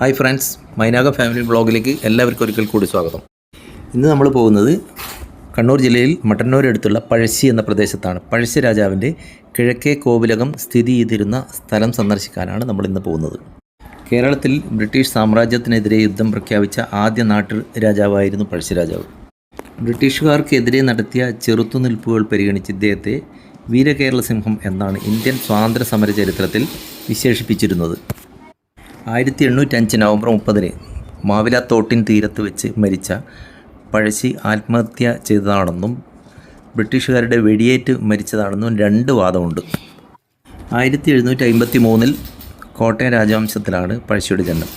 Hi friends മൈനാഗ family ബ്ലോഗിലേക്ക് എല്ലാവർക്കും ഒരിക്കൽ കൂടി സ്വാഗതം. ഇന്ന് നമ്മൾ പോകുന്നത് കണ്ണൂർ ജില്ലയിൽ മട്ടന്നൂരടുത്തുള്ള പഴശ്ശി എന്ന പ്രദേശത്താണ്. പഴശ്ശി രാജാവിന്റെ കിഴക്കേ കോവിലകം സ്ഥിതി ചെയ്തിരുന്ന സ്ഥലം സന്ദർശിക്കാനാണ് നമ്മൾ ഇന്ന് പോകുന്നത്. കേരളത്തിൽ ബ്രിട്ടീഷ് സാമ്രാജ്യത്തിനെതിരെ യുദ്ധം പ്രഖ്യാപിച്ച ആദ്യ നാട്ടു രാജാവായിരുന്നു പഴശ്ശി രാജാവ്. ബ്രിട്ടീഷുകാർക്കെതിരെ നടത്തിയ ചെറുത്തുനിൽപ്പുകൾ പരിഗണിച്ച് ഇദ്ദേഹത്തെ വീരകേരളസിംഹം എന്നാണ് ഇന്ത്യൻ സ്വാതന്ത്ര്യ സമര ചരിത്രത്തിൽ വിശേഷിപ്പിച്ചിരുന്നത്. ആയിരത്തി എണ്ണൂറ്റഞ്ച് നവംബർ മുപ്പതിന് തോട്ടിൻ തീരത്ത് വെച്ച് മരിച്ച പഴശ്ശി ആത്മഹത്യ ചെയ്തതാണെന്നും ബ്രിട്ടീഷുകാരുടെ വെടിയേറ്റ് മരിച്ചതാണെന്നും രണ്ട് വാദമുണ്ട്. ആയിരത്തി എഴുന്നൂറ്റി അമ്പത്തി മൂന്നിൽ കോട്ടയം രാജവംശത്തിലാണ് പഴശ്ശിയുടെ ജന്മം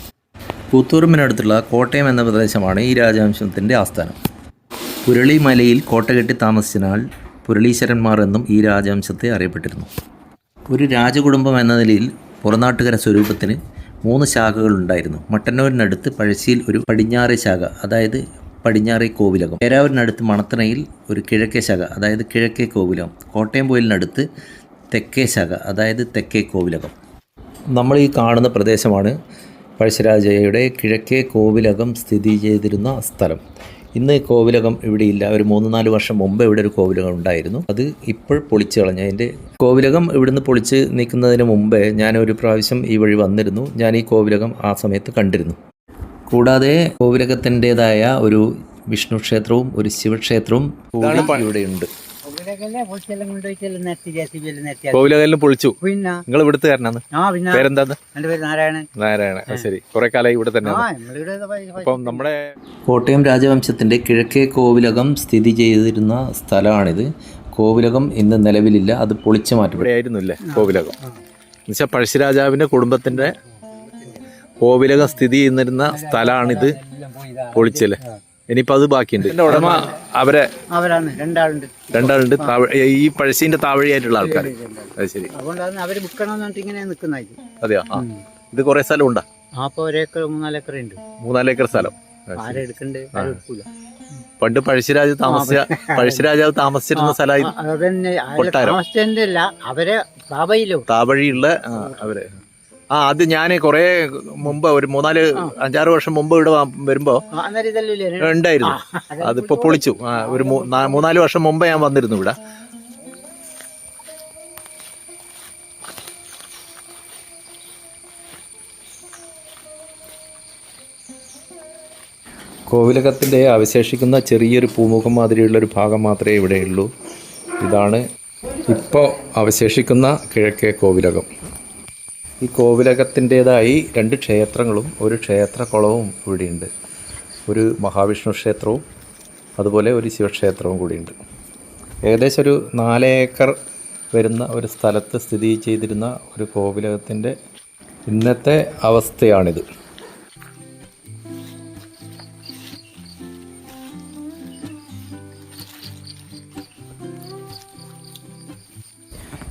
പുത്തൂർമിനടുത്തുള്ള കോട്ടയം എന്ന പ്രദേശമാണ് ഈ രാജവംശത്തിന്റെ ആസ്ഥാനം. പുരളി മലയിൽ കോട്ട കെട്ടി താമസിച്ചതിനാൽ പുരളീശ്വരന്മാർ എന്നും ഈ രാജവംശത്തെ അറിയപ്പെട്ടിരുന്നു. ഒരു രാജകുടുംബം എന്ന നിലയിൽ പുറനാട്ടുകര സ്വരൂപത്തിന് മൂന്ന് ശാഖകളുണ്ടായിരുന്നു. മട്ടന്നൂരിനടുത്ത് പഴശ്ശിയിൽ ഒരു പടിഞ്ഞാറേ ശാഖ അതായത് പടിഞ്ഞാറേ കോവിലകം. പേരാവൂരിനടുത്ത് മണത്തണയിൽ ഒരു കിഴക്കേ ശാഖ അതായത് കിഴക്കേ കോവിലകം. കോട്ടയം പോയിലിനടുത്ത് തെക്കേ ശാഖ അതായത് തെക്കേ കോവിലകം. നമ്മൾ ഈ കാണുന്ന പ്രദേശമാണ് പഴശ്ശിരാജയുടെ കിഴക്കേ കോവിലകം സ്ഥിതി ചെയ്തിരുന്ന സ്ഥലം. ഇന്ന് കോവിലകം ഇവിടെ ഇല്ല ഒരു മൂന്ന് നാല് വർഷം മുമ്പ് ഇവിടെ ഒരു കോവിലകം ഉണ്ടായിരുന്നു. അത് ഇപ്പോൾ പൊളിച്ചു കളഞ്ഞു. അതിന്റെ കോവിലകം ഇവിടുന്ന് പൊളിച്ച് നിൽക്കുന്നതിന് മുമ്പേ ഞാൻ ഒരു പ്രാവശ്യം ഈ വഴി വന്നിരുന്നു. ഞാൻ ഈ കോവിലകം ആ സമയത്ത് കണ്ടിരുന്നു. കൂടാതെ കോവിലകത്തിന്റെതായ ഒരു വിഷ്ണു ക്ഷേത്രവും ഒരു ശിവക്ഷേത്രവും ഇവിടെയുണ്ട്. ഇവിടെയൊക്കെ പൊളിച്ചെല്ലാം കൊണ്ടുപോയിട്ടെല്ലാം നിർത്തി ജെ സി ബി എല്ലാം നിർത്തി കോവിലെല്ലാം പൊളിച്ചു. പിന്നെ? നിങ്ങൾ ഇവിടുത്തെ കാരനാണ്. ആ പിന്നെ? പേരെന്താന്ന്? എന്റെ പേര് നാരായണൻ. നാരായണ ശരി. കുറെ കാലമായി ഇവിടെ തന്നെ അപ്പം നമ്മുടെ കോട്ടയം രാജവംശത്തിന്റെ കിഴക്കേ കോവിലകം സ്ഥിതി ചെയ്തിരുന്ന സ്ഥലമാണിത്. കോവിലകം ഇന്ന് നിലവിലില്ല. അത് പൊളിച്ചു മാറ്റി ഇവിടെ ആയിരുന്നില്ലേ കോവിലകം. എന്നുവെച്ചാൽ പഴശ്ശിരാജാവിന്റെ കുടുംബത്തിന്റെ കോവിലകം സ്ഥിതി ചെയ്തിരുന്ന സ്ഥലമാണിത്. പൊളിച്ചല്ലേ? ഇനിയിപ്പോ അത് ബാക്കിയുണ്ട്. ഉടമ അവരെ അവരാണ് രണ്ടാളുണ്ട്. രണ്ടാളുണ്ട്. താവ- ഈ പഴശ്ശീന്റെ താവഴിയായിട്ടുള്ള ആൾക്കാർ അത് ശരി. അവർ പറഞ്ഞിട്ട് ഇങ്ങനെ അതെയോ? ആ. ഇത് കൊറേ സ്ഥലം ഉണ്ടാ? ആ ഒരേക്കർ മൂന്നാലേക്കർ ഉണ്ട് മൂന്നാൽ ഏക്കർ സ്ഥലം. ആരെ എടുക്കണ്ട്? ആരും എടുക്കൂല. പണ്ട് പഴശ്ശിരാജ് താമസ പഴശ്ശിരാജാവ് താമസിച്ചിരുന്ന സ്ഥലമായി കൊട്ടാരം. താമസിച്ചതിന്റെ അല്ല അവരെ താവഴിയുള്ള ആ, അവർ. ആ അത് ഞാൻ കുറെ മുമ്പ് ഒരു മൂന്നാൽ അഞ്ചാറ് വർഷം മുമ്പ് ഇവിടെ വരുമ്പോ ആ, ഉണ്ടായിരുന്നു. അതിപ്പോ പൊളിച്ചു. ആ, ഒരു മൂന്നാൽ വർഷം മുമ്പ് ഞാൻ വന്നിരുന്നു ഇവിടെ. കോവിലകത്തിന്റെ അവശേഷിക്കുന്ന ചെറിയൊരു പൂമുഖം മാതിരിയുള്ളൊരു ഭാഗം മാത്രമേ ഇവിടെയുള്ളൂ. ഇതാണ് ഇപ്പോൾ അവശേഷിക്കുന്ന കിഴക്കേ കോവിലകം. ഈ കോവിലകത്തിന്റേതായി രണ്ട് ക്ഷേത്രങ്ങളും ഒരു ക്ഷേത്രക്കുളവും ഇവിടെയുണ്ട്. ഒരു മഹാവിഷ്ണു ക്ഷേത്രവും അതുപോലെ ഒരു ശിവക്ഷേത്രവും കൂടിയുണ്ട്. ഏകദേശം ഒരു നാല് ഏക്കർ വരുന്ന ഒരു സ്ഥലത്ത് സ്ഥിതി ചെയ്തിരുന്ന ഒരു കോവിലകത്തിന്റെ ഇന്നത്തെ അവസ്ഥയാണിത്.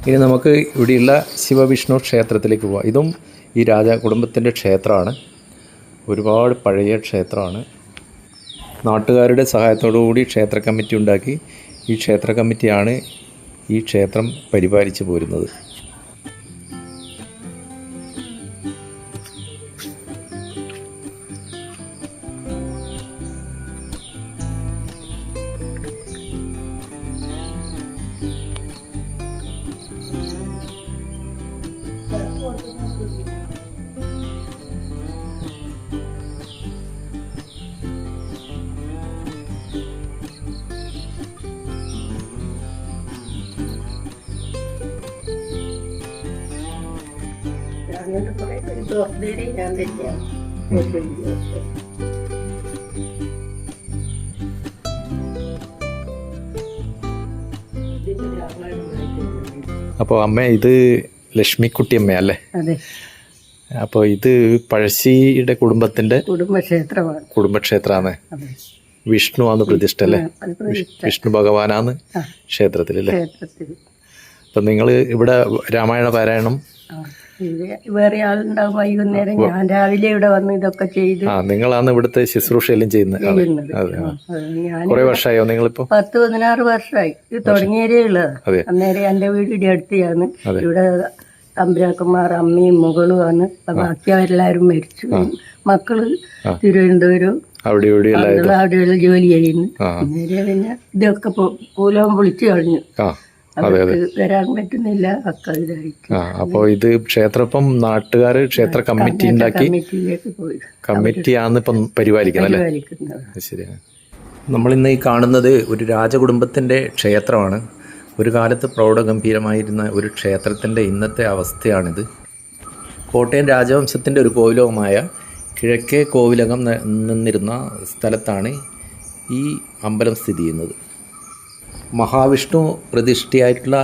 ഇനി നമുക്ക് ഇവിടെയുള്ള ശിവവിഷ്ണു ക്ഷേത്രത്തിലേക്ക് പോവാം. ഇതും ഈ രാജ കുടുംബത്തിന്റെ ക്ഷേത്രമാണ്. ഒരുപാട് പഴയ ക്ഷേത്രമാണ്. നാട്ടുകാരുടെ സഹായത്തോടു കൂടി ക്ഷേത്ര കമ്മിറ്റി ഉണ്ടാക്കി. ഈ ക്ഷേത്ര കമ്മിറ്റിയാണ് ഈ ക്ഷേത്രം പരിപാലിച്ചു പോരുന്നത്. അപ്പോൾ അമ്മ ഇത് ലക്ഷ്മിക്കുട്ടി അമ്മയല്ലേ അതെ. അപ്പോൾ ഇത് പഴശ്ശിയുടെ കുടുംബത്തിന്റെ കുടുംബക്ഷേത്രമാണ്. കുടുംബക്ഷേത്രമാണ് അതെ. വിഷ്ണു ആണ് പ്രതിഷ്ഠ അല്ലേ? വിഷ്ണു ഭഗവാനാണ് ക്ഷേത്രത്തിൽ അല്ലേ? ക്ഷേത്രത്തിൽ അപ്പം നിങ്ങൾ ഇവിടെ രാമായണ പാരായണം വേറെ ആളുണ്ടാവും വൈകുന്നേരം ഞാൻ രാവിലെ ഇവിടെ വന്ന് ഇതൊക്കെ ചെയ്ത് നിങ്ങളാണ് ഇവിടുത്തെ ശുശ്രൂഷയെല്ലാം ചെയ്യുന്നത്. കുറേ വർഷമായോ നിങ്ങളിപ്പോ പത്ത് പതിനാറ് വർഷമായി. ഇത് തുടങ്ങിയതേ ഉള്ളത് അന്നേരം എന്റെ വീട് ഇവിടെ അടുത്താണ് ഇവിടെ തമ്പുരാക്കന്മാർ അമ്മയും മകളുമാണ് ബാക്കി അവരെല്ലാരും മരിച്ചു. മക്കൾ തിരുവനന്തപുരം അവിടെ അവിടെയുള്ള ജോലി ചെയ്യുന്നു. പിന്നെ ഇതൊക്കെ പൂലം വിളിച്ചു കളഞ്ഞു. അതെ അവർക്ക് വരാൻ പറ്റുന്നില്ല. ഒക്കെ അപ്പോൾ ഇത് ക്ഷേത്രം ഇപ്പം നാട്ടുകാർ ക്ഷേത്ര കമ്മിറ്റി ഉണ്ടാക്കി കമ്മിറ്റിയിലേക്ക് പോയി. കമ്മിറ്റിയാണ് ഇപ്പം പരിപാലിക്കുന്നത്. അല്ലേ ശരിയാണ് നമ്മളിന്ന് ഈ കാണുന്നത് ഒരു രാജകുടുംബത്തിന്റെ ക്ഷേത്രമാണ്. ഒരു കാലത്ത് പ്രൗഢഗംഭീരമായിരുന്ന ഒരു ക്ഷേത്രത്തിന്റെ ഇന്നത്തെ അവസ്ഥയാണിത്. കോട്ടയം രാജവംശത്തിന്റെ ഒരു കോവിലകമായ കിഴക്കേ കോവിലകം നിന്നിരുന്ന സ്ഥലത്താണ് ഈ അമ്പലം സ്ഥിതി ചെയ്യുന്നത്. മഹാവിഷ്ണു പ്രതിഷ്ഠയായിട്ടുള്ള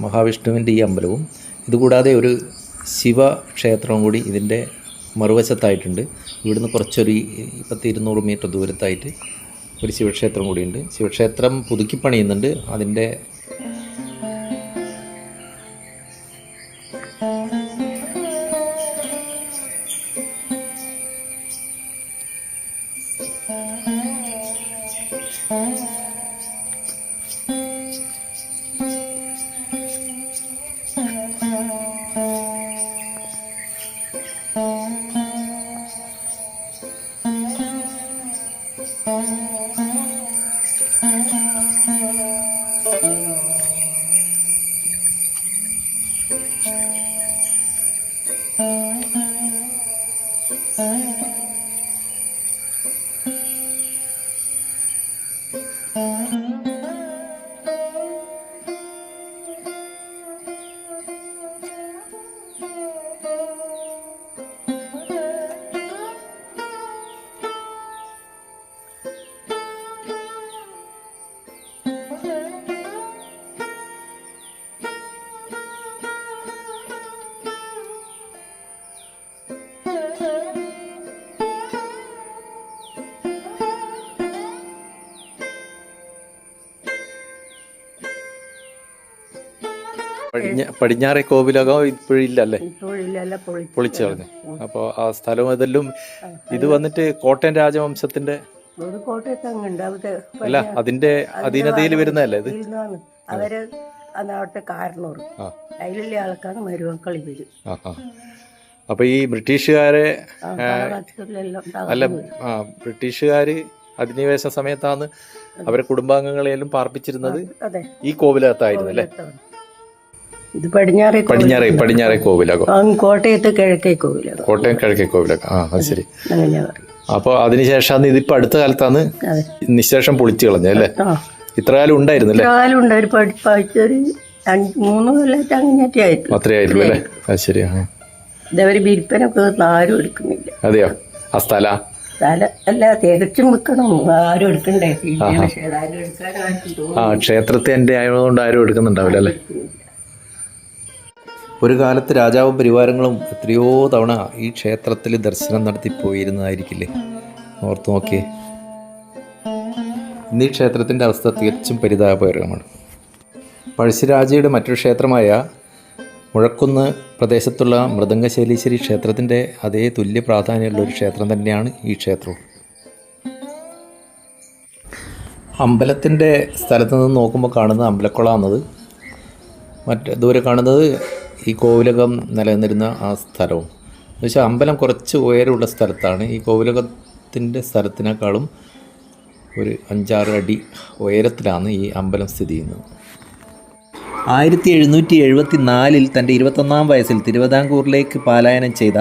മഹാവിഷ്ണുവിന്റെ ഈ അമ്പലവും ഇതുകൂടാതെ ഒരു ശിവക്ഷേത്രവും കൂടി ഇതിന്റെ മറുവശത്തായിട്ടുണ്ട്. ഇവിടുന്ന് കുറച്ചൊരു ഇപ്പത്തി പത്ത് ഇരുന്നൂറ് മീറ്റർ ദൂരത്തായിട്ട് ഒരു ശിവക്ഷേത്രം കൂടിയുണ്ട്. ശിവക്ഷേത്രം പുതുക്കി പണിയുന്നുണ്ട് അതിന്റെ പടിഞ്ഞാറെ കോവിലകം ഇപ്പോഴില്ലല്ലേ? ഇപ്പോഴില്ല പൊളിച്ചു കളഞ്ഞു. അപ്പോൾ ആ സ്ഥലവും ഇതെല്ലാം ഇത് വന്നിട്ട് കോട്ടയം രാജവംശത്തിന്റെ അല്ല അതിന്റെ അധീനതയിൽ വരുന്നതല്ലേ ഇത്? അവർ കാരണൂർ അതിലുള്ള ആൾക്കാണ് മരുമക്കൾ ഇവർ. അപ്പൊ ഈ ബ്രിട്ടീഷുകാരെ അല്ല ബ്രിട്ടീഷുകാര് അധിനിവേശ സമയത്താണ് അവരെ കുടുംബാംഗങ്ങളെയെല്ലാം പാർപ്പിച്ചിരുന്നത് ഈ കോവിലകത്തായിരുന്നു അല്ലേ? ഇത് പടിഞ്ഞാറേ പടിഞ്ഞാറേ പടിഞ്ഞാറേ കോവിലകം? കോട്ടയത്ത് കിഴക്കേ കോവിലാണ് കോട്ടയം കിഴക്കേ കോവിലകം. ആ അത് ശരി. അപ്പോൾ അതിനുശേഷം ഇതിപ്പോ അടുത്ത കാലത്താണ് നിശേഷം പൊളിച്ചു കളഞ്ഞല്ലേ ഇത്ര കാലം ഉണ്ടായിരുന്നു അല്ലേ? കാലുണ്ട് ഒരു പഠിപ്പൊരു മൂന്ന് കൊല്ലത്ത് അങ്ങനെയൊക്കെ ആയിട്ട് അത്രേ ആയിരുന്നു അല്ലേ? അത് ശരി ഇതവര് വിൽപ്പനൊക്കെ ആരും എടുക്കുന്നില്ല. അതെയോ? ആ സ്ഥല? സ്ഥലം അല്ല തികച്ചും വെക്കണം ആരും എടുക്കണ്ടേ? ആ ക്ഷേത്രത്തിന്റെ ആയതുകൊണ്ട് ആരും എടുക്കുന്നുണ്ടാവില്ല അല്ലേ? ഒരു കാലത്ത് രാജാവും പരിവാരങ്ങളും എത്രയോ തവണ ഈ ക്ഷേത്രത്തിൽ ദർശനം നടത്തി പോയിരുന്നതായിരിക്കില്ലേ? ഓർത്ത് നോക്കിയേ. ഇന്ന് ഈ ക്ഷേത്രത്തിന്റെ അവസ്ഥ തികച്ചും പരിതാപകരമാണ്. പഴശ്ശിരാജയുടെ മറ്റൊരു ക്ഷേത്രമായ മുഴക്കുന്ന് പ്രദേശത്തുള്ള മൃദംഗശൈലീശ്വരി ക്ഷേത്രത്തിന്റെ അതേ തുല്യ പ്രാധാന്യമുള്ള ഒരു ക്ഷേത്രം തന്നെയാണ് ഈ ക്ഷേത്രവും അമ്പലത്തിന്റെ സ്ഥലത്ത് നിന്ന് നോക്കുമ്പോൾ കാണുന്ന അമ്പലക്കുളമാണത് മറ്റ് ദൂരെ കാണുന്നത് ഈ കോവിലകം നിലനിന്നിരുന്ന ആ സ്ഥലവും. വെച്ചാൽ അമ്പലം കുറച്ച് ഉയരമുള്ള സ്ഥലത്താണ് ഈ കോവിലകത്തിന്റെ സ്ഥലത്തിനേക്കാളും ഒരു അഞ്ചാറ് അടി ഉയരത്തിലാണ് ഈ അമ്പലം സ്ഥിതി ചെയ്യുന്നത്. ആയിരത്തി എഴുന്നൂറ്റി എഴുപത്തി നാലിൽ തന്റെ ഇരുപത്തൊന്നാം വയസ്സിൽ തിരുവിതാംകൂറിലേക്ക് പാലായനം ചെയ്ത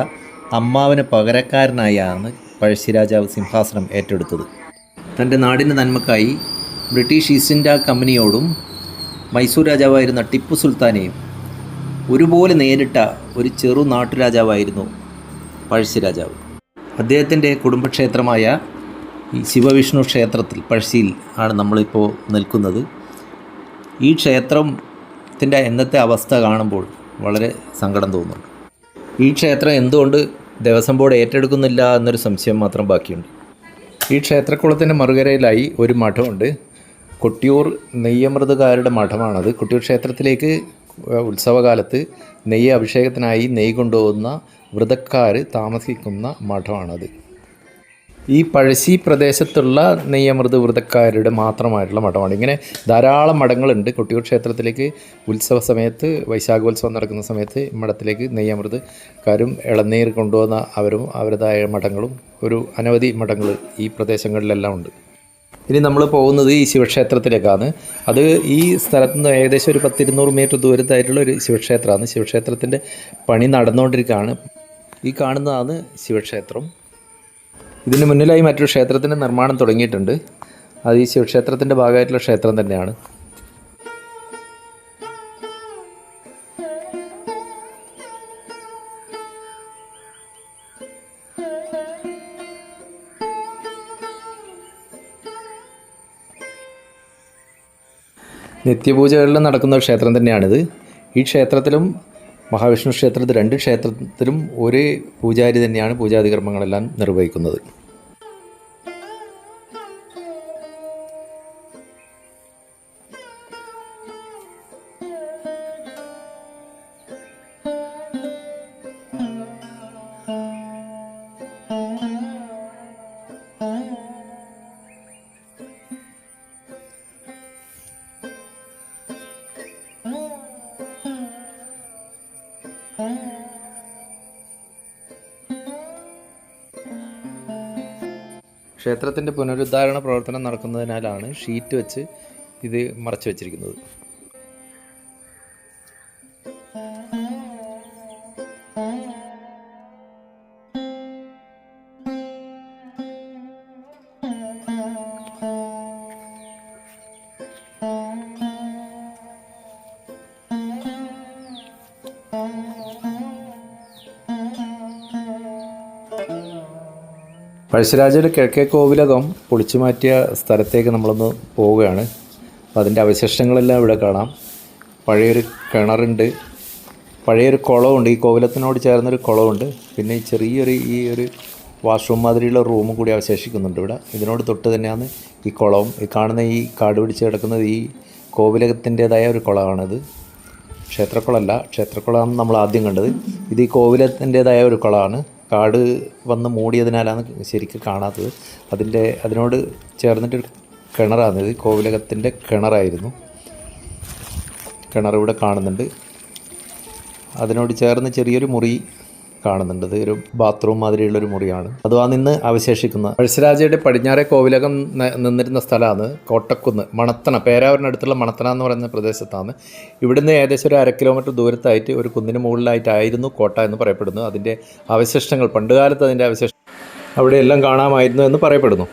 അമ്മാവന് പകരക്കാരനായാണ് പഴശ്ശിരാജാവ് സിംഹാസനം ഏറ്റെടുത്തത്. തന്റെ നാടിന്റെ നന്മക്കായി ബ്രിട്ടീഷ് ഈസ്റ്റ് ഇന്ത്യ കമ്പനിയോടും മൈസൂർ രാജാവായിരുന്ന ടിപ്പു സുൽത്താനെയും ഒരുപോലെ നേരിട്ട ഒരു ചെറു നാട്ടുരാജാവായിരുന്നു പഴശ്ശിരാജാവ് അദ്ദേഹത്തിന്റെ കുടുംബക്ഷേത്രമായ ഈ ശിവവിഷ്ണു ക്ഷേത്രത്തിൽ പഴശ്ശിയിൽ ആണ് നമ്മളിപ്പോൾ നിൽക്കുന്നത്. ഈ ക്ഷേത്രത്തിന്റെ ഇന്നത്തെ അവസ്ഥ കാണുമ്പോൾ വളരെ സങ്കടം തോന്നുന്നു. ഈ ക്ഷേത്രം എന്തുകൊണ്ട് ദേവസ്വം ബോർഡ് ഏറ്റെടുക്കുന്നില്ല എന്നൊരു സംശയം മാത്രം ബാക്കിയുണ്ട്. ഈ ക്ഷേത്രക്കുളത്തിന്റെ മറുകരയിലായി ഒരു മഠമുണ്ട്. കൊട്ടിയൂർ നെയ്യമൃതകാരുടെ മഠമാണത്. കൊട്ടിയൂർ ക്ഷേത്രത്തിലേക്ക് ഉത്സവകാലത്ത് നെയ്യ് അഭിഷേകത്തിനായി നെയ്യ് കൊണ്ടുപോകുന്ന വ്രതക്കാർ താമസിക്കുന്ന മഠമാണത്. ഈ പഴശ്ശി പ്രദേശത്തുള്ള നെയ്യമൃത് വ്രതക്കാരുടെ മാത്രമായിട്ടുള്ള മഠമാണ്. ഇങ്ങനെ ധാരാളം മഠങ്ങളുണ്ട്. കൊട്ടിയൂർ ക്ഷേത്രത്തിലേക്ക് ഉത്സവ സമയത്ത് വൈശാഖോത്സവം നടക്കുന്ന സമയത്ത് മഠത്തിലേക്ക് നെയ്യമൃതക്കാരും ഇളനീർ കൊണ്ടുവന്ന അവരും അവരുടേതായ മഠങ്ങളും ഒരു അനവധി മഠങ്ങൾ ഈ പ്രദേശങ്ങളിലെല്ലാം ഉണ്ട്. ഇനി നമ്മൾ പോകുന്നത് ഈ ശിവക്ഷേത്രത്തിലേക്കാണ്. അത് ഈ സ്ഥലത്തു നിന്ന് ഏകദേശം ഒരു പത്തിരുന്നൂറ് മീറ്റർ ദൂരത്തായിട്ടുള്ള ഒരു ശിവക്ഷേത്രമാണ്. ശിവക്ഷേത്രത്തിന്റെ പണി നടന്നുകൊണ്ടിരിക്കുകയാണ്. ഈ കാണുന്നതാണ് ശിവക്ഷേത്രം. ഇതിന് മുന്നിലായി മറ്റൊരു ക്ഷേത്രത്തിന്റെ നിർമ്മാണം തുടങ്ങിയിട്ടുണ്ട്. അത് ഈ ശിവക്ഷേത്രത്തിന്റെ ഭാഗമായിട്ടുള്ള ക്ഷേത്രം തന്നെയാണ്. നിത്യപൂജകളിലും നടക്കുന്ന ഒരു ക്ഷേത്രം തന്നെയാണിത്. ഈ ക്ഷേത്രത്തിലും മഹാവിഷ്ണു ക്ഷേത്രത്തിൽ രണ്ട് ക്ഷേത്രത്തിലും ഒരേ പൂജാരി തന്നെയാണ് പൂജാതി കർമ്മങ്ങളെല്ലാം നിർവഹിക്കുന്നത്. ക്ഷേത്രത്തിന്റെ പുനരുദ്ധാരണ പ്രവർത്തനം നടക്കുന്നതിനാലാണ് ഷീറ്റ് വെച്ച് ഇത് മറച്ചു വച്ചിരിക്കുന്നത്. പഴശ്ശിരാജയുടെ കിഴക്കേ കോവിലകം പൊളിച്ചു മാറ്റിയ സ്ഥലത്തേക്ക് നമ്മളൊന്ന് പോവുകയാണ്. അപ്പോൾ അതിന്റെ അവശിഷ്ടങ്ങളെല്ലാം ഇവിടെ കാണാം. പഴയൊരു കിണറുണ്ട്. പഴയൊരു കുളമുണ്ട് ഈ കോവിലത്തിനോട് ചേർന്നൊരു കുളമുണ്ട് പിന്നെ ഈ ചെറിയൊരു ഈ ഒരു വാഷ്റൂം മാതിരിയുള്ള റൂമും കൂടി അവശേഷിക്കുന്നുണ്ട് ഇവിടെ. ഇതിനോട് തൊട്ട് തന്നെയാണ് ഈ കുളവും. ഈ കാണുന്ന ഈ കാട് പിടിച്ച് കിടക്കുന്നത് ഈ കോവിലകത്തിന്റേതായ ഒരു കുളമാണിത്. ക്ഷേത്രക്കുളമല്ല ക്ഷേത്രക്കുളമാണ് നമ്മൾ ആദ്യം കണ്ടത്. ഇത് ഈ കോവിലത്തിന്റേതായ ഒരു കുളമാണ്. കാട് വന്ന് മൂടിയതിനാലാണ് ശരിക്ക് കാണാത്തത്. അതിന്റെ അതിനോട് ചേർന്നിട്ടൊരു കിണറാണ് ഇത്. കോവിലകത്തിന്റെ കിണറായിരുന്നു. കിണർ ഇവിടെ കാണുന്നുണ്ട്. അതിനോട് ചേർന്ന് ചെറിയൊരു മുറി കാണുന്നുണ്ട്. ഇത് ഒരു ബാത്റൂം മാതിരിയുള്ള ഒരു മുറിയാണ് അതുവാ നിന്ന് അവശേഷിക്കുന്ന പഴശ്ശിരാജയുടെ പടിഞ്ഞാറെ കോവിലകം നിന്നിരുന്ന സ്ഥലമാണ് കോട്ടക്കുന്ന്. മണത്തണ പേരാവൂരിനടുത്തുള്ള മണത്തണ എന്ന് പറയുന്ന പ്രദേശത്താണ്. ഇവിടുന്ന് ഏകദേശം ഒരു അര കിലോമീറ്റർ ദൂരത്തായിട്ട് ഒരു കുന്നിന് മുകളിലായിട്ടായിരുന്നു കോട്ട എന്ന് പറയപ്പെടുന്നു. അതിന്റെ അവശിഷ്ടങ്ങൾ പണ്ടുകാലത്ത് അതിന്റെ അവശിഷ്ടം അവിടെയെല്ലാം കാണാമായിരുന്നു എന്ന് പറയപ്പെടുന്നു.